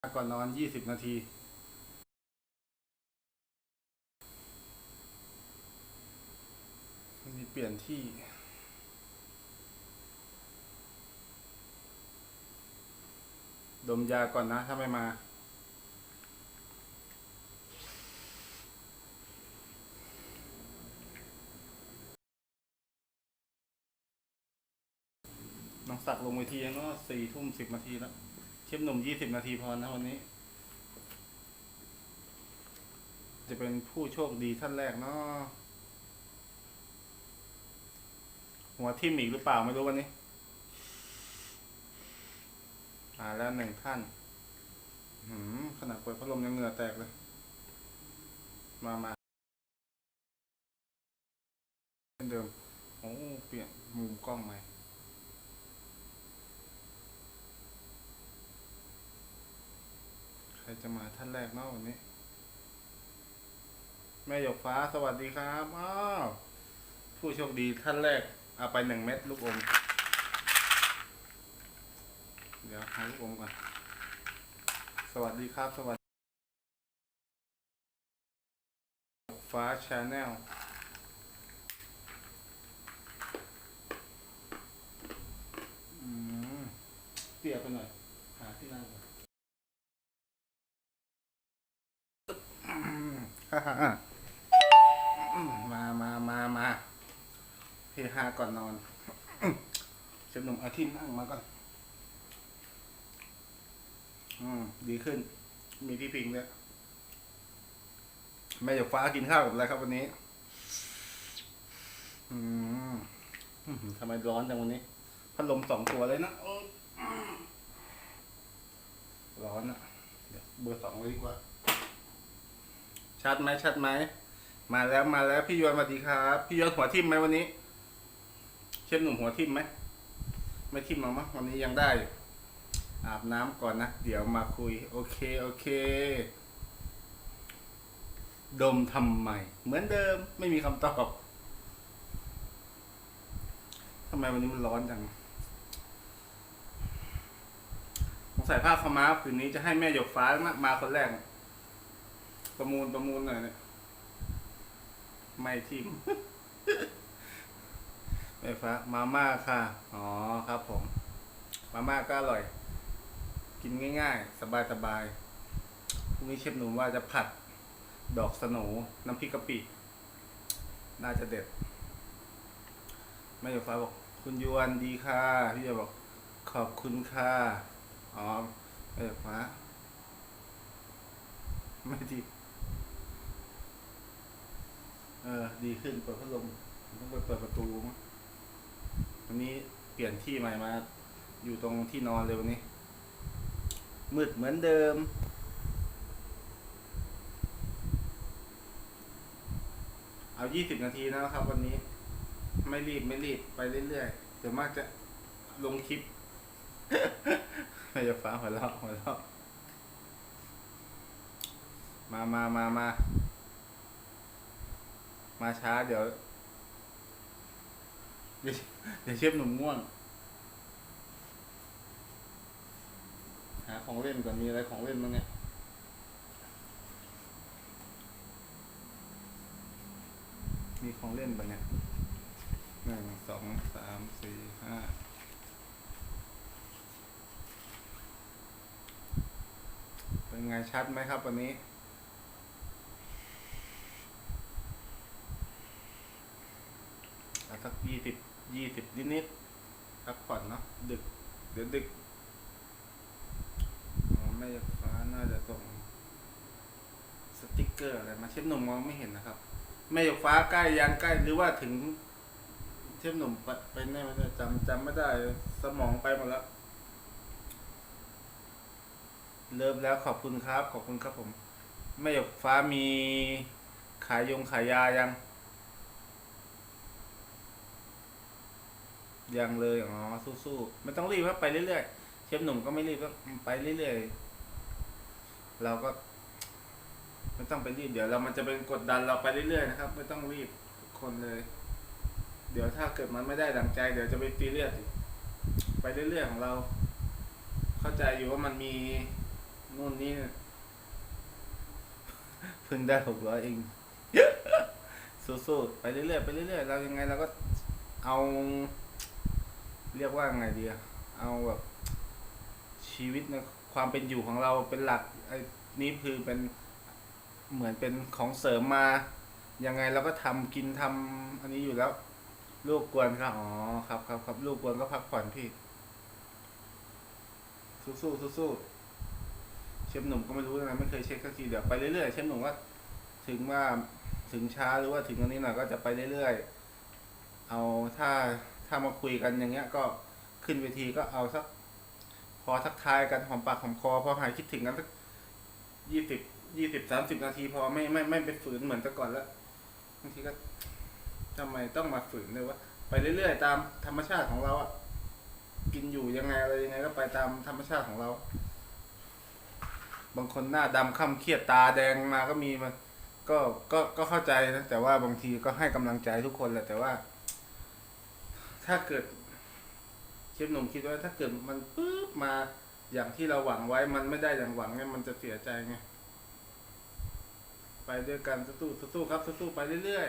ก่อนนอนยี่สิบนาทีวันนี้เปลี่ยนที่ ดมยาก่อนนะ ถ้าไม่มา น้องศักลงเวทีก็สี่ทุ่มสิบนาทีแล้ว ชฟหนุ่มยี่สิบนาทีพอนะวันนี้ จะเป็นผู้โชคดีท่านแรกเนาะหัวทิ่มอีกหรือเปล่าไม่รู้วันนี้มาแล้วหนึ่งท่านหืมขนาดเปิดพัดลมยังเหงื่อแตกเลย มามาเช่นเดิม โอ้ เปลี่ยนมุมกล้องใหม่ ใค รจะมาท่านแรกเนาะวันนี้ แม่หยกฟ้าสวัสดีครับอ้าวผู้โชคดีท่านแรก เอาไปหนึ่งเม็ดลูกอม เดี๋ยวหาลูกอมก่อน สวัสดีครับ สวัสดีฟ้าชาแนลเตี้ยไปหน่อย หาที่นั่งก่อน มามามามาเฮฮาก่อนนอนเชฟหนุ่มเอาที่นั่งมาก่อน อืม ดีขึ้น มีที่พิงแล้วยแม่หยกฟ้ากินข้าวกับอะไรครับวันนี้ อืมทำไมร้อนจังวันนี้ พัดลมสองตัวเลยนะร้อนอะเดี๋ยวเบอร์สองไว้ดีกว่า ชัดไหมชัดไหม มาแล้วมาแล้วพี่ยวนสวัสดีครับ พี่ยวนหัวทิ่มไหมวันนี้ เชฟหนุ่มหัวทิ่มไหม ไม่ทิ่มหรอกมั้งวันนี้ยังได้ อาบน้ำก่อนนะ เดี๋ยวมาคุย โอเคโอเค ดมทำไม เหมือนเดิมไม่มีคำตอบทำไมวันนี้มันร้อนจังผมใส่ผ้าขม้าผืนนี้จะให้แม่หยกฟ้ามามาคนแรก ประมูลประมูลหน่อยเนี่ยไม่ทิมแม่ฟ้ามาม่าค่ะ อ๋อครับผม มาม่าก็อร่อย กินง่ายๆ สบายๆพรุ่งนี้เชฟหนุ่มว่าจะผัด ดอกสโหนน้ำพริกกะปิ น่าจะเด็ดแม่ยฟ้าบอก คุณยวนดีค่ะ พี่จะบอกขอบคุณค่ะ อ๋อแม่ยฟ้า ไม่ทิม เออ ดีขึ้นเปิดพัดลมต้องไปเปิดประตูมั้งวันนี้เปลี่ยนที่ใหม่มา อยู่ตรงที่นอนเลยวันนี้ มืดเหมือนเดิม เอายี่สิบนาทีนะครับ วันนี้ ไม่รีบไม่รีบไปเรื่อยๆเดี๋ยวมากจะลงคลิปไม่จะฟ้าหัวเราะหัวเราะมามามามา มาช้าเดี๋ยว เดี๋ยวเชฟหนุ่มง่วง หาของเล่นก่อนมีอะไรของเล่นบ้างเนี่ยมีของเล่นบ้างเนี่ยหนึ่งสองสามสี่ห้าเป็นไงชัดไหมครับวันนี้ เอาสักยี่สิบยี่สิบนิดๆพักผ่อนเนาะดึก เดี๋ยวดึกแม่ยกฟ้าน่าจะส่งสติกเกอร์อะไรมาเชฟหนุ่มมองไม่เห็นนะครับแม่ยกฟ้าใกล้ยังใกล้หรือว่าถึง เชฟหนุ่มไปไปแน่ไม่ได้จำจำไม่ได้สมองไปหมดแล้วเริ่มแล้วขอบคุณครับ ขอบคุณครับผมแม่หยกฟ้ามีขายยงขายยายัง ยังเลย อ๋อ สู้ๆไม่ต้องรีบครับไปเรื่อยๆ เชฟหนุ่มก็ไม่รีบครับไปเรื่อยๆ เราก็ไม่ต้องไปรีบ เดี๋ยวเรามันจะเป็นกดดันเราไปเรื่อยๆนะครับ ไม่ต้องรีบคนเลย เดี๋ยวถ้าเกิดมันไม่ได้ดังใจ เดี๋ยวจะไปตีเรียสอีกไปเรื่อยๆของเรา เข้าใจอยู่ว่ามันมีนู่นนี่เพิ่งได้หกร้อยเองสู้ๆไปเรื่อยๆไปเรื่อยๆเรายังไงเราก็เอา เรียกว่าไงดีอะเอาแบบชีวิตในความเป็นอยู่ของเราเป็นหลักไอ้นี่คือเป็นเหมือนเป็นของเสริมมายังไงเราก็ทำกินทำอันนี้อยู่แล้ว ลูกกวนครับอ๋อครับครับครับลูกกวนก็พักผ่อนพี่ สู้สู้สู้สู้เชฟหนุ่มก็ไม่รู้นะไม่เคยเช็คสักทีเดี๋ยวไปเรื่อยๆเชฟหนุ่มก็ถึงว่าถึงช้าหรือว่าถึงอันนี้หน่อยก็จะไปเรื่อยๆ เอาถ้า ถ้ามาคุยกันอย่างเงี้ยก็ขึ้นเวทีก็เอาสัก พอทักทายกันหอมปากหอมคอพอหายคิดถึงกันสักยี่สิบยี่สิบสามสิบนาทีพอไม่ไม่ไม่ไปฝืนเหมือนแต่ก่อนแล้วบางทีก็ทำไมต้องมาฝืนเลยวะไปเรื่อยๆตามธรรมชาติของเราอะกินอยู่ยังไงอะไรยังไงก็ไปตามธรรมชาติของเรา บางคนหน้าดำค่ำเครียดตาแดงมาก็มีมันก็ก็ก็เข้าใจนะแต่ว่าบางทีก็ให้กำลังใจทุกคนแหละแต่ว่า ถ้าเกิดเชฟหนุ่มคิดว่าถ้าเกิดมันปุ๊บมาอย่างที่เราหวังไว้มันไม่ได้อย่างหวังเนี่ยมันจะเสียใจไงไปด้วยกันสู้ๆสู้ๆครับสู้ๆไปเรื่อย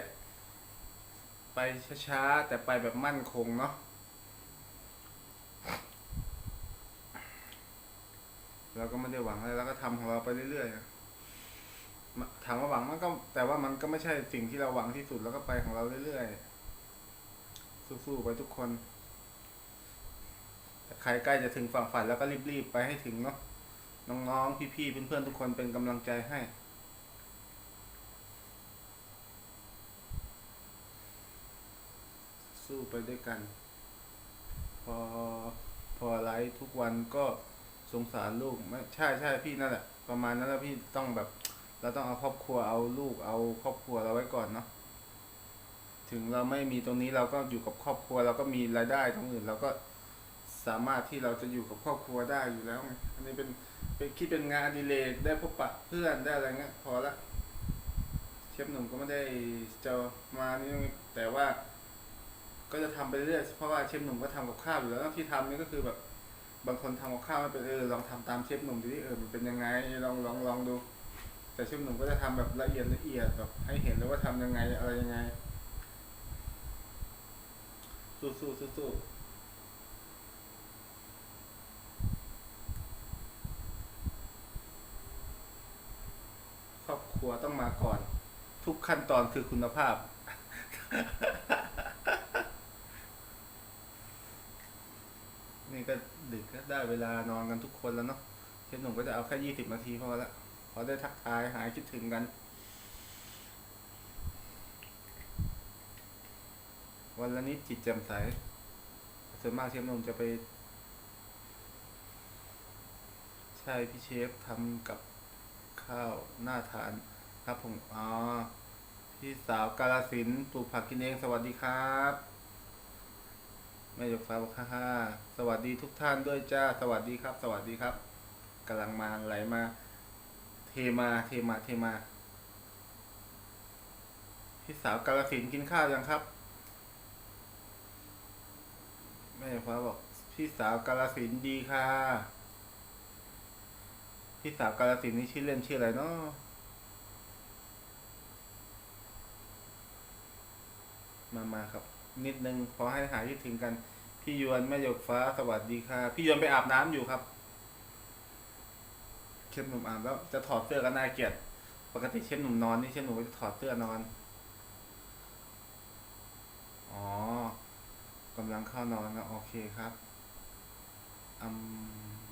ๆไปช้าๆแต่ไปแบบมั่นคงเนาะเราก็ไม่ได้หวังอะไรเราก็ทำของเราไปเรื่อยๆอะมะถามว่าหวังมันก็ แต่ว่ามันก็ไม่ใช่สิ่งที่เราหวังที่สุดแล้วก็ไปของเราเรื่อยๆ สู้ๆไปทุกคนใครใกล้จะถึงฝั่งฝันแล้วก็รีบๆไปให้ถึงเนาะน้องๆพี่ๆเพื่อนๆทุกคนเป็นกำลังใจให้สู้ไปด้วยกัน พอพอไลฟ์ทุกวันก็สงสารลูกไม่ใช่ใช่พี่นั่นแหละ ประมาณนั้นแล้วพี่ต้องแบบ เราต้องเอาครอบครัวเอาลูกเอาครอบครัวเราไว้ก่อนเนาะ ถึงเราไม่มีตรงนี้เราก็อยู่กับครอบครัว เราก็มีรายได้ตรงอื่นเราก็สามารถที่เราจะอยู่กับครอบครัวได้อยู่แล้วไงอันนี้เป็นเป็นคิดเป็นงานอดิเลกได้พบปะเพื่อนได้อะไรเงี้ยพอละเชฟหนุ่มก็ไม่ได้จะมานี่แต่ว่า ก็จะทำไปเรื่อยเพราะว่าเชฟหนุ่มก็ทำกับข้าวอยู่แล้วที่ทำนี่ก็คือแบบบางคนทำกับข้าวไม่เป็นเออลองทำตามเชฟหนุ่มดูดิเออมันเป็นยังไงลองลองลองดู แต่เชฟหนุ่มก็จะทำแบบละเอียดละเอียดแบบให้เห็นเลยว่าทำยังไงอะไรยังไง สู้สู้สู้สู้ครอบครัวต้องมาก่อน ทุกขั้นตอนคือคุณภาพ นี่ก็ดึกก็ได้เวลานอนกันทุกคนแล้วเนาะเชฟหนุ่มก็จะเอาแค่ยี่สิบนาทีพอละพอได้ทักทายหายคิดถึงกัน วันละนิดจิตแจ่มใส ส่วนมากเชฟนมจะไป ใช่พี่เชฟทำกับข้าวหน่าทานครับผมอ๋อพี่สาวกาลสินปลูกผักกินเองสวัสดีครับแม่ยกฟ้าบอกฮ่าฮ่าสวัสดีทุกท่านด้วยจ้า สวัสดีครับ สวัสดีครับกำลังมาไหลมา เทมาเทมาเทมาพี่สาวกาลสินกินข้าวยังครับ แม่ฟ้าบอก พี่สาวกาลสินดีค่ะ พี่สาวกาลสินนี่ชื่อเล่นชื่ออะไรเนาะมามาครับ นิดนึงขอให้หายคิดถึงกัน พี่ยวนแม่หยกฟ้าสวัสดีค่ะ พี่ยวนไปอาบน้ำอยู่ครับ เชฟหนุ่มอาบแล้วจะถอดเสื้อก็น่าเกลียด ปกติเชฟหนุ่มนอนนี่เชฟหนุ่มจะถอดเสื้อนอน อ๋อ กำลังเข้านอนนะโอเคครับอืม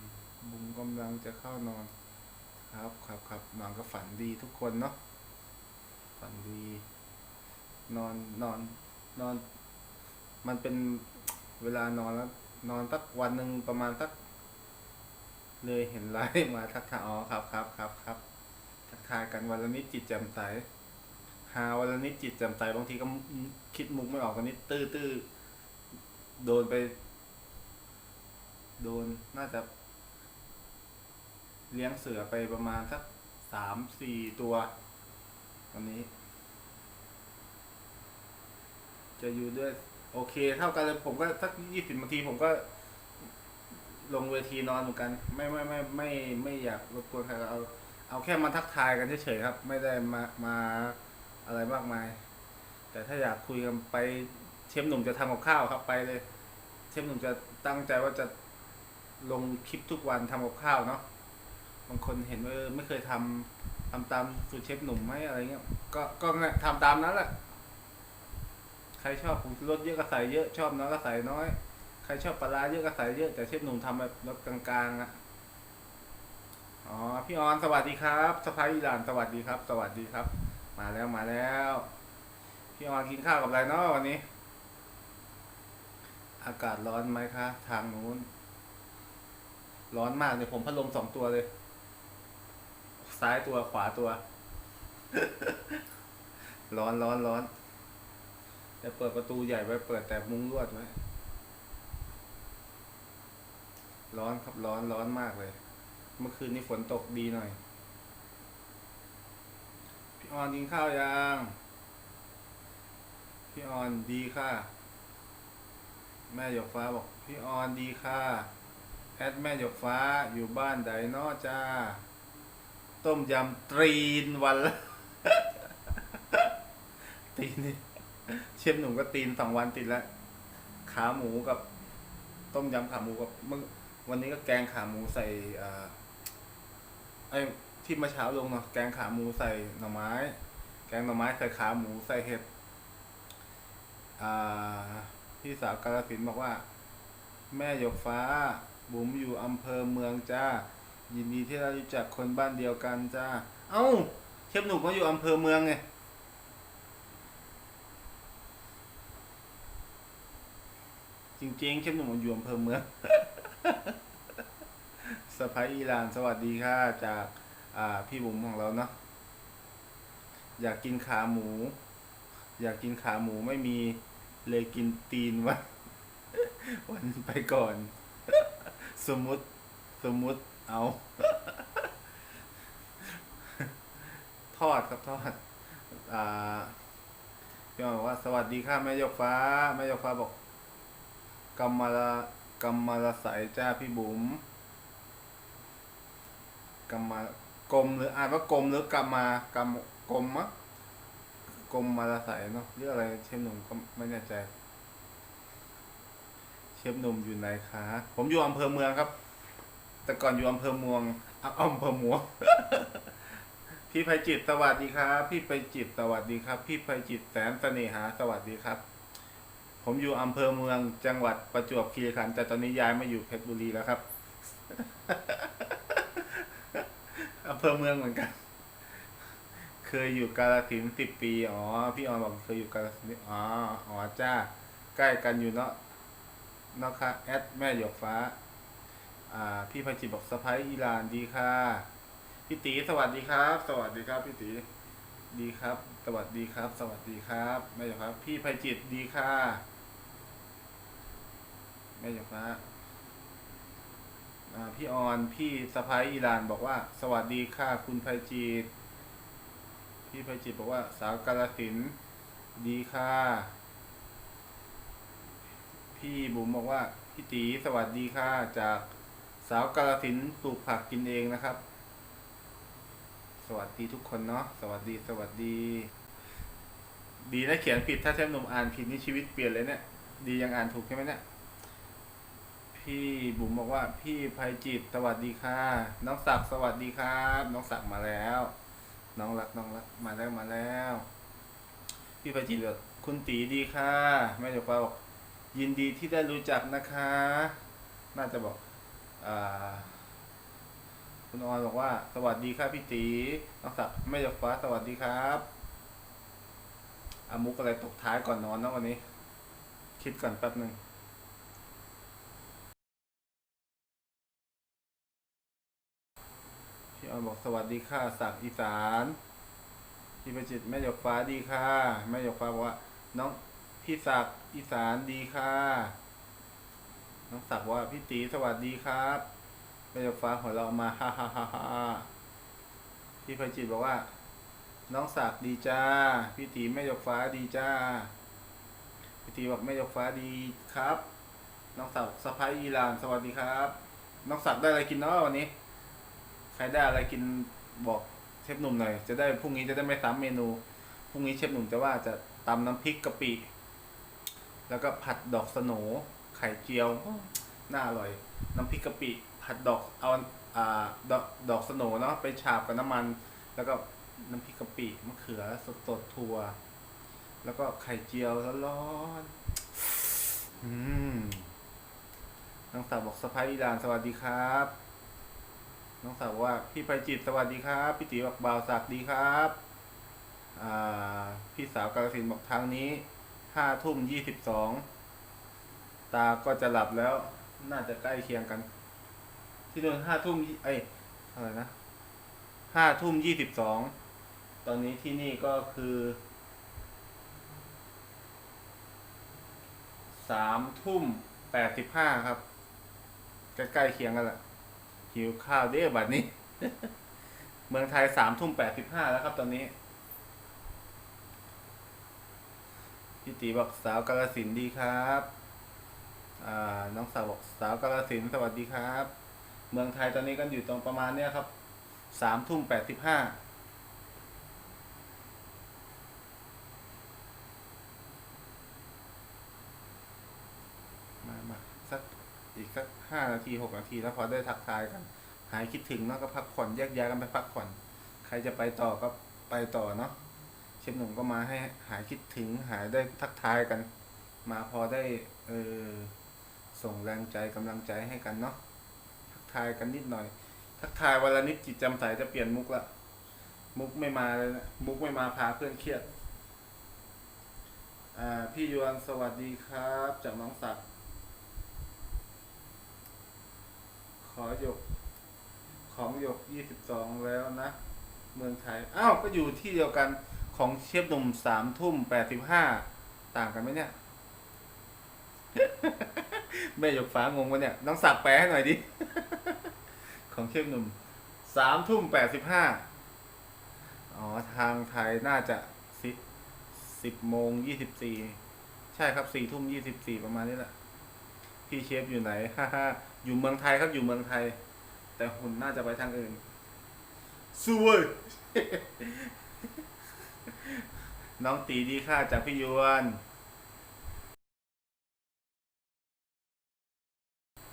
บุ้งกำลังจะเข้านอน ครับครับครับนอนก็ฝันดีทุกคนเนาะฝันดี นอนนอนนอน มันเป็นเวลานอนแล้วนอนสักวันหนึ่งประมาณสัก เลยเห็นไลน์มาทักทายอ๋อครับครับครับครับทักทายกันวันละนิดจิตแจ่มใสหาวันละนิดจิตแจ่มใสบางทีก็คิดมุกไม่ออกกันนิดตื้อตื้อ โดนไป โดนน่าจะ เลี้ยงเสือไปประมาณสักสามสี่ตัววันนี้ จะอยู่ด้วย โอเค เท่ากันเลยผมก็สักยี่สิบนาทีผมก็ลงเวทีนอนเหมือนกัน ไม่ไม่ไม่ไม่ไม่อยากรบกวนใครเอาเอาแค่มาทักทายกันเฉยๆครับ ไม่ได้มามาอะไรมากมาย แต่ถ้าอยากคุยกันไป เชฟหนุ่มจะทำกับข้าวครับไปเลย เชฟหนุ่มจะตั้งใจว่าจะลงคลิปทุกวันทำกับข้าวเนาะบางคนเห็นว่าไม่เคยทำทำตามสูตรเชฟหนุ่มไหมอะไรเงี้ยก็ก็เนี่ยทำตามนั้นแหละใครชอบผงชูรสเยอะก็ใส่เยอะชอบน้อยก็ใส่น้อย ใครชอบปลาร้าเยอะก็ใส่เยอะแต่เชฟหนุ่มทำแบบรสกลางๆอะอ๋อพี่ออนสวัสดีครับสไปอิหร่านสวัสดีครับ สวัสดีครับ มาแล้วมาแล้ว พี่ออนกินข้าวกับอะไรเนาะวันนี้ อากาศร้อนไหมคะ ทางนู้น ร้อนมากเลยผมพัดลมสองตัวเลย ซ้ายตัวขวาตัว ร้อนร้อนร้อนจะเปิดประตูใหญ่ไว้เปิดแต่มุ้งลวดไว้ร้อนครับร้อนร้อนมากเลย เมื่อคืนนี้ฝนตกดีหน่อย พี่ออนกินข้าวยัง พี่ออนดีค่ะ แม่หยกฟ้าบอกพี่ออนดีค่ะ แอดแม่หยกฟ้าอยู่บ้านใดนอจ้า ต้มยำตรีนวันละตีนนี่เชฟหนุ่มก็ตีนสองวันติดแล้ว ขาหมูกับ ต้มยำขาหมูกับเมื่อวันนี้ก็แกงขาหมูใส่อ่าไอ้ที่มื่อเช้าลงเนาะแกงขาหมูใส่หน่อไม้ แกงหน่อไม้ใส่ขาหมูใส่เห็ดอ่า พี่สาวกาลสินบอกว่า แม่หยกฟ้า บุ๋มอยู่อำเภอเมืองจ้า ยินดีที่ได้รู้จักคนบ้านเดียวกันจ้า เอ้าเชฟหนุ่มเขาอยู่อำเภอเมืองไงจริงๆเชฟหนุ่มอยู่อำเภอเมืองสไปอีหราน สวัสดีค่ะ จากาพี่บุ๋มของเราเนาะ อยากกินขาหมู อยากกินขาหมูไม่มี เลยกินตีนวันวันไปก่อน สมมุติสมมุติเอา ทอดครับทอด อ่าพี่บอกว่า สวัสดีค่ะแม่ยกฟ้าแม่ยกฟ้าบอกกำมาละกำมาละใสจ้าพี่บุ๋มกำมากลมหรืออ่านว่ากลมหรือกำมากำกลมมะ กลมมาละใสเนาะเรื่องอะไรเชฟหนุ่มก็ไม่แน่ใจ เชฟหนุ่มอยู่ไหนคะผมอยู่อำเภอเมืองครับ แต่ก่อนอยู่อำเภอเมืองอำเภอเมืองพี่ไพจิตสวัสดีครับ พี่ไพจิตสวัสดีครับ พี่ไพจิตแสนเสน่หาสวัสดีครับ ผมอยู่อำเภอเมืองจังหวัดประจวบคีรีขันธ์แต่ตอนนี้ย้ายมาอยู่เพชรบุรีแล้วครับอำเภอเมืองเหมือนกัน เคยอยู่กาลสินสิบปี อ๋อ พี่ออนบอกเคยอยู่กาลสินอ๋อ อ๋อจ้า ใกล้กันอยู่เนาะเนาะค่ะแอดแม่หยกฟ้า อ่า พี่พันจิตบอกสะพ้ายอิหร่านดีค่ะ พี่ตีสวัสดีครับ สวัสดีครับ พี่ตีดีครับ สวัสดีครับ สวัสดีครับแม่หยกฟ้าพี่ภัยจิตดีค่ะแม่หยกฟ้าอ่าพี่ออนพี่สะพ้ายอิหร่านบอกว่า สวัสดีค่ะคุณภัยจิต พี่ภัยจิตบอกว่า สาวกาลสินดีค่ะ พี่บุ๋มบอกว่า พี่ตีสวัสดีค่ะ จากสาวกาลสินปลูกผักกินเองนะครับ สวัสดีทุกคนเนาะสวัสดีสวัสดี ดีนะเขียนผิดถ้าเชฟหนุ่มอ่านผิดนี่ชีวิตเปลี่ยนเลยเนี่ยดียังอ่านถูกใช่ไหมเนี่ยพี่บุ๋มบอกว่า พี่ภัยจิตสวัสดีค่ะ น้องศักดิ์สวัสดีครับ น้องศักดิ์มาแล้ว น้องรักน้องรักมาแล้วมาแล้ว พี่ภัยจิตบอคุณตีดีค่ะแม่หยกฟ้าบอกยินดีที่ได้รู้จักนะคะ น่าจะบอกอคุณออนบอกว่า สวัสดีครับพี่ตีน้องศักดิ์แม่หยกฟ้าสวัสดีครับอามุกอะไรตกท้ายก่อนนอนนะวันนี้ คิดก่อนแป๊บหนึ่ง พี่ออนบอกสวัสดีค่ะศักดิ์อีสานพี่ประจิตแม่หยกฟ้าดีค่ะ แม่หยกฟ้าบอกว่า น้องพี่ศักดิ์อีสานดีค่ะ น้องศักดิ์บอกว่าพี่ตีสวัสดีครับแม่หยกฟ้าหัวเราะมาฮ่าฮ่าฮ่าฮ่าพี่ประจิตบอกว่า น้องศักดิ์ดีจ้า พี่ตีแม่หยกฟ้าดีจ้า พี่ตีบอกแม่หยกฟ้าดีครับ น้องศักดิ์สะพ้ายอีหลานสวัสดีครับ น้องศักดิ์ได้อะไรกินเนาะวันนี้ ใครได้อะไรกินบอกเชฟหนุ่มหน่อย จะได้พรุ่งนี้จะได้ไม่ซ้ำเมนู พรุ่งนี้เชฟหนุ่มจะว่าจะตำน้ำพริกกะปิ แล้วก็ผัดดอกสโหนไข่เจียว น่าอร่อย น้ำพริกกะปิ ผัดดอกเอาอ่าดอกดอกสโหนเนาะไปฉาบกับน้ำมัน แล้วก็น้ำพริกกะปิมะเขือสดสดๆถั่ว แล้วก็ไข่เจียวร้อนๆอืมน้องสาวบอกสะพายอีดานสวัสดีครับ น้องสาวว่าพี่ไพจิตสวัสดีครับพี่ตีบอกบ่าวศักดีครับพี่สาวกาลสินบอกทางนี้ห้าทุ่มยี่สิบสองตาก็จะหลับแล้วน่าจะใกล้เคียงกัน ที่นู่นห้าทุ่มเอ้อะไรนะห้าทุ่มยี่สิบสองตอนนี้ที่นี่ก็คือสามทุ่มแปดสิบห้าครับใกล้ๆเคียงกันแหละ หิวข้าวเด้บัดนี้ เมืองไทยสามทุ่มแปดสิบห้าแล้วครับตอนนี้พี่ตีบอกสาวกาลสินดีครับอ่าน้องสาวบอกสาวกาลสินสวัสดีครับ เมืองไทยตอนนี้กันอยู่ตรงประมาณเนี้ยครับสามทุ่มแปดสิบห้ามาสัก อีกสักห้านาทีหกนาทีแล้วพอได้ทักทายกัน หายคิดถึงเนาะก็พักผ่อนแยกย้ายกันไปพักผ่อน ใครจะไปต่อก็ไปต่อเนาะเชฟหนุ่มก็มาให้หายคิดถึงหายได้ทักทายกัน มาพอได้เออส่งแรงใจกำลังใจให้กันเนาะทักทายกันนิดหน่อย ทักทายวันละนิดจิตจำใสจะเปลี่ยนมุกละมุกไม่มาเลยนะมุกไม่มาพาเพื่อนเครียดอ่าพี่ยวนสวัสดีครับ จากน้องศักดิ์ข อหยกของหยกยี่สิบสองแล้วนะ เมืองไทย อ้าว ก็อยู่ที่เดียวกันของเชฟหนุ่มสามทุ่มแปดสิบห้าต่างกันไหมเนี่ยแม่หยกฟ้างงวะเนี่ยน้องศักแปลให้หน่อยดิ ของเชฟหนุ่มสามทุ่มแปดสิบห้าอ๋อ ทางไทยน่าจะสิสิบโมงยี่สิบสี่ใช่ครับสี่ทุ่มยี่สิบสี่ประมาณนี้แหละ พี่เชฟอยู่ไหนฮ่าฮ่าอยู่เมืองไทยครับอยู่เมืองไทย แต่หุ่นน่าจะไปทางอื่นสู้เว้ยน้องตีดีค่าจากพี่ยวน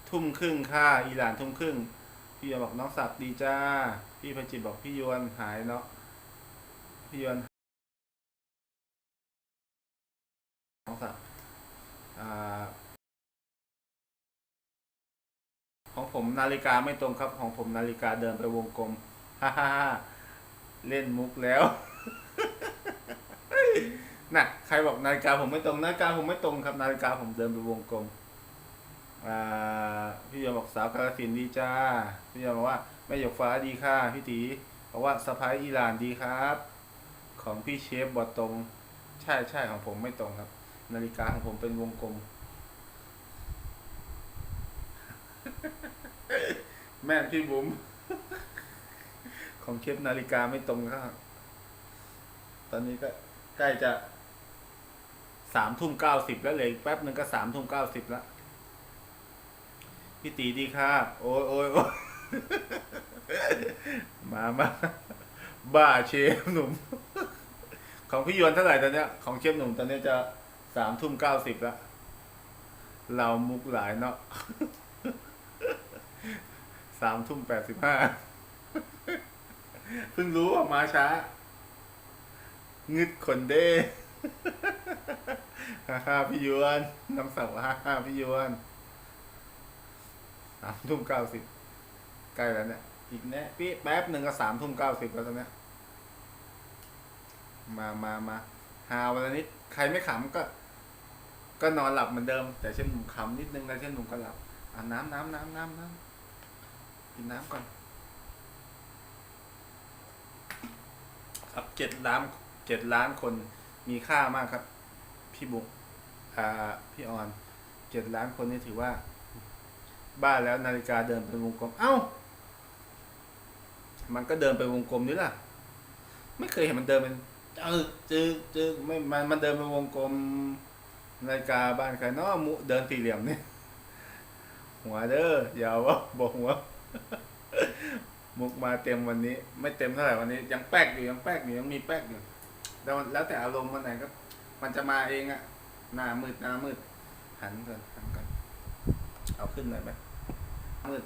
ทุ่มครึ่งค่าอีหลานทุ่มครึ่ง พี่ยวนบอกน้องศักดีจ้า พี่พจิตบอกพี่ยวนหายเนาะพี่ยวนน้องศักดิ์อ่า ของผมนาฬิกาไม่ตรงครับ ของผมนาฬิกาเดินไปวงกลมฮ่าฮ่าเล่นมุกแล้วน่ะใครบอกนาฬิกาผมไม่ตรงนาฬิกาผมไม่ตรงครับ นาฬิกาผมเดินไปวงกลมอ่าพี่ยอมบอกสาวกาลสินดีจ้าพี่ยอมบอกว่าแม่หยกฟ้าดีค่ะพี่ตีบอกว่าสะพายอิหร่านดีครับ ของพี่เชฟบอตรง ใช่ใช่ของผมไม่ตรงครับ นาฬิกาของผมเป็นวงกลม แม่พี่บุ๋มของเชฟนาฬิกาไม่ตรงครับตอนนี้ก็ใกล้จะสามทุ่มเก้าสิบแล้วเลยแป๊บหนึ่งก็สามทุ่มเก้าสิบแล้วพี่ตีดีค่ะ โอ้ยโอ้ยโอ้ยมามาบ้าเชฟหนุ่ม ของพี่ยวนเท่าไหร่ตอนเนี้ย ของเชฟหนุ่มตอนนี้จะสามทุ่มเก้าสิบแล้ว เรามุกหลายเนาะ สามทุ่มแปดสิบห้าเพิ่งรู้ว่ามาช้างึดคนเด้ฮ่าฮ่าพี่ยวนน้ำสับฮ่าฮ่าพี่ยวนสามทุ่มเก้าสิบใกล้แล้วเนี่ย อีกแน่พี่แป๊บหนึ่งก็สามทุ่มเก้าสิบแล้วตอนเนี้ย มามามาหาวันนิดใครไม่ขำก็ ก็นอนหลับเหมือนเดิม แต่เช่นหนุ่มขำนิดนึงแล้วเช่นหนุ่มก็หลับอ่าน้ำน้ำน้ำน้ำน้ำ กินน้ำก่อน ครับเจ็ดล้านเจ็ดล้านคนมีค่ามากครับ พี่บุกอ่าพี่ออนเจ็ดล้านคนนี่ถือว่า บ้าแล้วนาฬิกาเดินเป็นวงกลม เอ้า มันก็เดินเป็นวงกลมนี่ล่ะ ไม่เคยเห็นมันเดินเป็นจึกจึกจึกไม่มันมันเดินเป็นวงกลมนาฬิกาบ้านใครเนาะมุเดินสี่เหลี่ยมเนี่ยหัวเด้ออย่าว่าบอกหัว มุกมาเต็มวันนี้ ไม่เต็มเท่าไหร่วันนี้ ยังแป๊กอยู่ยังแป๊กอยู่ยังมีแป๊กอยู่แล้วแล้วแต่อารมณ์วันไหนก็ มันจะมาเองอะหน้ามืดหน้ามืด หันก่อนหันก่อนเอาขึ้นหน่อยไหมมืด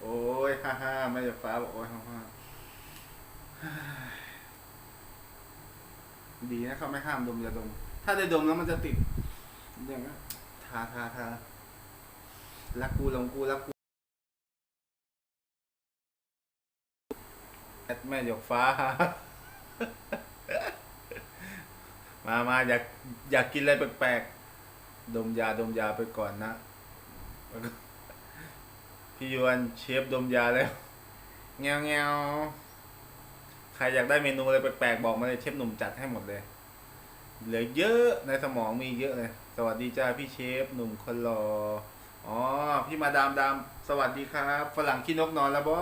โอ้ยฮ่าฮ่าไม่จะฟ้าบอกโอ้ยฮ่าฮ่าดีนะเขาไม่ห้ามดมยาดม ถ้าได้ดมแล้วมันจะติดอย่างนั้ทาทาทารักกูหลงกูรักกู แม่หยกฟ้า มามาอยากอยากกินอะไรแปลกๆ ดมยาดมยาไปก่อนนะ พี่ยวนเชฟดมยาแล้วเงี้ยวเงี้ยวใครอยากได้เมนูอะไรแปลกๆ บอกมาเลยเชฟหนุ่มจัดให้หมดเลย เหลือเยอะในสมองมีเยอะเลย สวัสดีจ้าพี่เชฟหนุ่มคนรออ๋อ พี่มาดามดาม สวัสดีครับ ฝรั่งขี้นกนอนแล้วบ่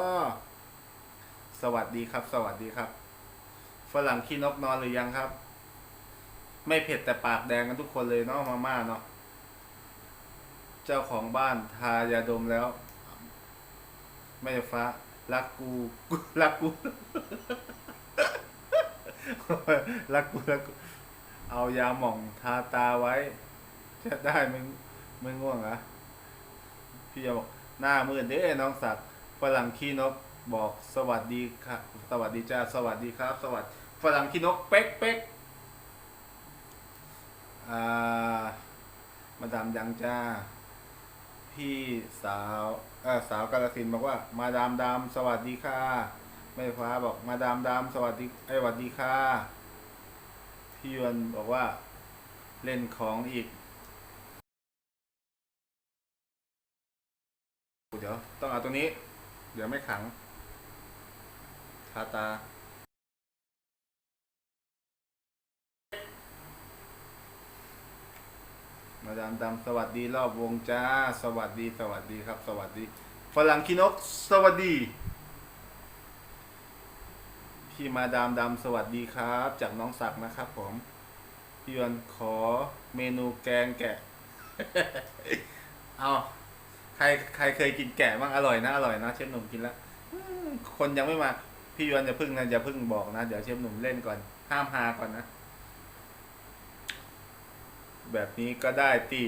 สวัสดีครับ สวัสดีครับ ฝรั่งขี้นกนอนหรือยังครับ ไม่เผ็ดแต่ปากแดงกันทุกคนเลยเนาะมาม่าเนาะเจ้าของบ้านทายาดมแล้วแม่ฟ้ารักกูรักกูรักกูรักกูเอายาหม่องทาตาไว้ จะได้ไมึงมึงง่วงเหรอะพี่ยาบอกหน้ามืดเด้น้องสัตว์ฝรั่งขี้นก บอกสวัสดีครับสวัสดีจ้า สวัสดีครับ สวัสดีฝรั่งขี้นกเป๊กเป๊กอ่ามาดามยังจ้า พี่สาวเออสาวกาลสินบอกว่า มาดามดามสวัสดีค่ะแม่ฟ้าบอกมาดามดามสวัสดีไอ้สวัสดีค่ะพี่ยวนบอกว่า เล่นของอีกเดี๋ยวต้องเอาตัวนี้ เดี๋ยวไม่ขัง ทาตา มาดามดำสวัสดีรอบวงจ้า สวัสดีสวัสดีครับ สวัสดี ฝรั่งคินก สวัสดี พี่มาดามดำสวัสดีครับ จากน้องศักดิ์นะครับผม พี่ยวนขอเมนูแกงแกะ เอาใครใครเคยกินแกะบ้างอร่อยนะ อร่อยนะ เชฟหนุ่มกินแล้ว คนยังไม่มา พี่ยวนอย่าพึ่งนะอย่าพึ่งบอกนะ เดี๋ยวเชฟหนุ่มเล่นก่อน ห้ามหาก่อนนะ แบบนี้ก็ได้ตี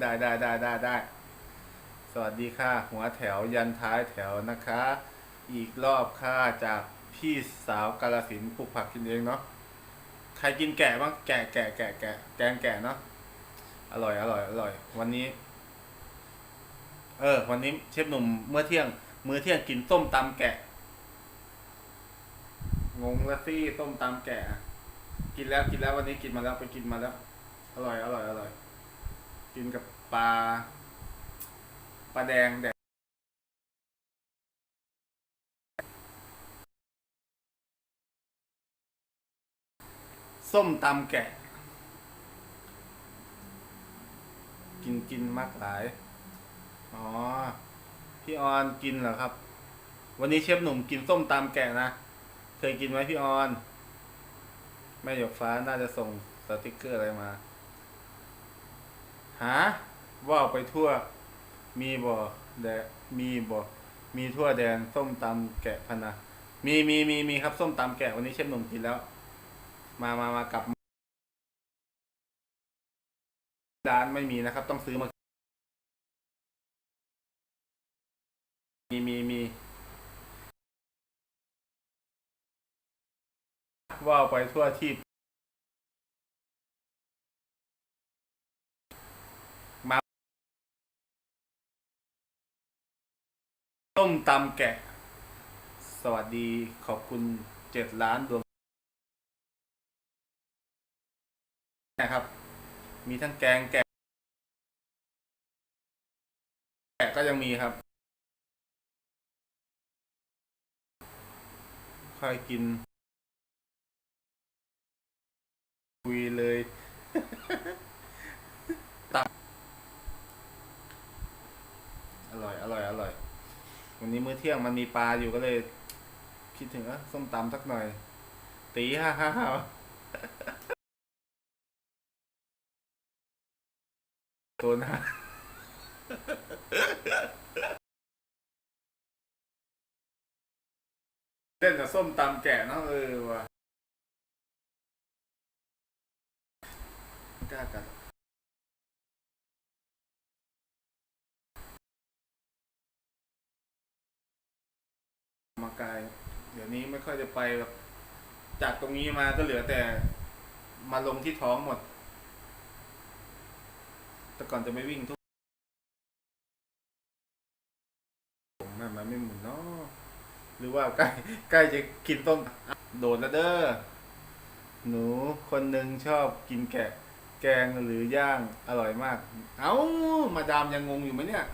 ได้ได้ได้ได้ได้ สวัสดีค่ะ หัวแถวยันท้ายแถวนะคะ อีกรอบค่ะจากพี่สาวกาลสินปลูกผักกินเองเนาะใครกินแกะบ้างแกะแกะแกะแกะแกงแกะเนาะอร่อยอร่อยอร่อย วันนี้ เออ วันนี้เชฟหนุ่มเมื่อเที่ยง มื้อเที่ยงกินส้มตำแกะ งงละสิต้มตำแกะกินแล้วกินแล้ววันนี้กินมาแล้วไปกินมาแล้ว อร่อยอร่อยอร่อย กินกับปลาปลาแดงแดดส้มตำแกะ กินกินมากหลาย อ๋อ พี่ออนกินเหรอครับ วันนี้เชฟหนุ่มกินส้มตำแกะนะ เคยกินไหมพี่ออนแม่หยกฟ้าน่าจะส่งสติกเกอร์อะไรมาหาว่าไปทั่ว มีบ่แดมีบ่มีทั่วแดนส้มตำแกะพนะมีมีมีมีครับส้มตำแกะวันนี้เชฟหนุ่มกินแล้ว มามามากลับร้านไม่มีนะครับ ต้องซื้อมา มีมีมี ว่าวไปทั่วที่ต้มตำแกะ สวัสดีขอบคุณเจ็ดล้านดวงนะครับ มีทั้งแกงแกะแกะก็ยังมีครับ ค่อยกิน คุยเลย ตับ อร่อย อร่อย อร่อย วันนี้มื้อเที่ยงมันมีปลาอยู่ก็เลย คิดถึงเออส้มตำสักหน่อย ตีฮ่าฮ่าฮ่าตัวน้าเล่นกับส้มตำแกะเนอะเออว่ะ กล้ากัดออกกำลังกาย เดี๋ยวนี้ไม่ค่อยจะไปแบบจากตรงนี้มาก็เหลือแต่มาลงที่ท้องหมด แต่ก่อนจะไม่วิ่งทุกผมน่ะมันไม่หมุนเนาะหรือว่าใกล้ใกล้จะกินต้มโดนแล้วเด้อหนูคนหนึ่งชอบกินแกะ แกงหรือย่างอร่อยมาก เอ้า มาดามยังงงอยู่ไหมเนี่ย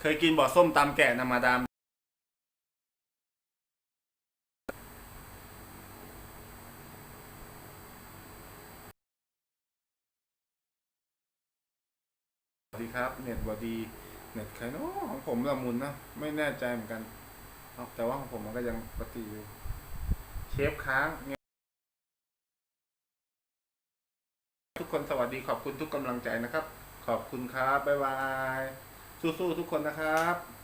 เคยกินบ่อส้มตำแกะนะมาดาม สวัสดีครับ เน็ตบอดี เน็ตใครเนาะของผมละมุนนะ ไม่แน่ใจเหมือนกัน แต่ว่าของผมมันก็ยังปกติอยู่ เชฟค้าง ทุกคนสวัสดีขอบคุณทุกกำลังใจนะครับ ขอบคุณครับ บ๊ายบาย สู้ๆทุกคนนะครับ